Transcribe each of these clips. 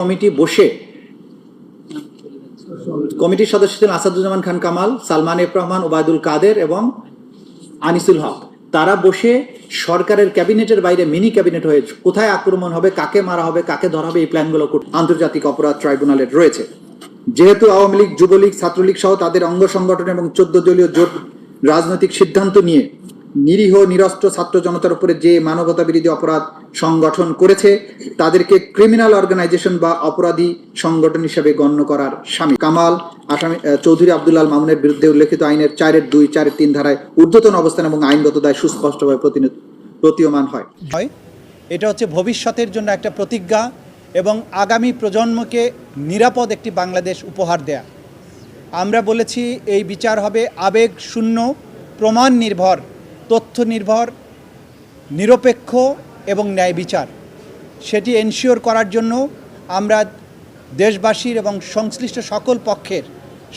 Committee বসে কমিটির সদস্য ছিলেন আসাদুজ্জামান খান কামাল, সালমান এফ রহমান, ওবায়দুল কাদের এবং আনিসুল হক। তারা বসে সরকারের ক্যাবিনেটের বাইরে মিনি ক্যাবিনেট হয়ে কোথায় আক্রমণ হবে, কাকে মারা হবে, কাকে ধরা হবে, এই প্ল্যানগুলো আন্তর্জাতিক অপরাধ ট্রাইব্যুনালের রয়েছে। যেহেতু আওয়ামী লীগ, যুবলীগ, ছাত্রলীগ সহ তাদের অঙ্গ সংগঠন এবং চোদ্দ দলীয় জোট রাজনৈতিক সিদ্ধান্ত নিয়ে নিরীহ, নিরস্ত্র ছাত্র জনতার উপরে যে মানবতা বিরোধী অপরাধ সংগঠন করেছে, তাদেরকে ক্রিমিনাল অর্গানাইজেশন বা অপরাধী সংগঠন হিসেবে গণ্য করার স্বামী কামাল আসামি চৌধুরী আব্দুল্লাল মামুনের বিরুদ্ধে উল্লেখিত আইনের চারের দুই, চারের তিন ধারায় ঊর্ধ্বতন অবস্থান এবং আইনগত দায় সুস্পষ্টভাবে প্রতীয়মান হয়। এটা হচ্ছে ভবিষ্যতের জন্য একটা প্রতিজ্ঞা এবং আগামী প্রজন্মকে নিরাপদ একটি বাংলাদেশ উপহার দেয়া। আমরা বলেছি এই বিচার হবে আবেগ শূন্য, প্রমাণ নির্ভর। তথ্য নির্ভর নিরপেক্ষ এবং ন্যায় বিচার। সেটি এনশিওর করার জন্য আমরা দেশবাসীর এবং সংশ্লিষ্ট সকল পক্ষের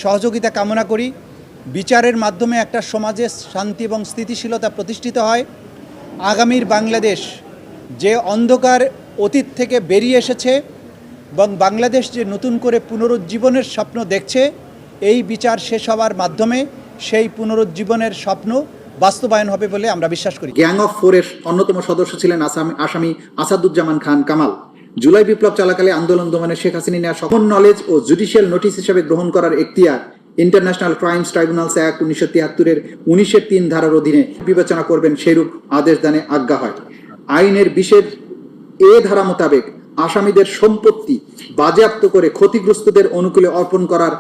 সহযোগিতা কামনা করি। বিচারের মাধ্যমে একটা সমাজে শান্তি এবং স্থিতিশীলতা প্রতিষ্ঠিত হয়। আগামীর বাংলাদেশ যে অন্ধকার অতীত থেকে বেরিয়ে এসেছে এবং বাংলাদেশ যে নতুন করে পুনরুজ্জীবনের স্বপ্ন দেখছে, এই বিচার শেষ হওয়ার মাধ্যমে সেই পুনরুজ্জীবনের স্বপ্ন বাস্তবায়ন হবে বলে আমরা বিশ্বাস করি। গ্যাং অফ ফোরের অন্যতম সদস্য ছিলেন আসামি আসামি আসাদুজ্জামান খান কামাল। জুলাই বিপ্লব চলাকালে আন্দোলন দমনে শেখ হাসিনা নেওয়া সকল নলেজ ও জুডিশিয়াল নোটিশ হিসেবে গ্রহণ করার এখতিয়ার ইন্টারন্যাশনাল ক্রাইমস ট্রাইব্যুনালস অ্যাক্ট উনিশশো তিয়াত্তরের উনিশের তিন ধারার অধীনে বিবেচনা করবেন সেইরূপ আদেশ দানে আজ্ঞা হয়। আইনের বিশেষ এ ধারা মোতাবেক আসামিদের সম্পত্তি বাজেয়াপ্ত করে ক্ষতিগ্রস্তদের অনুকূলে অর্পণ করার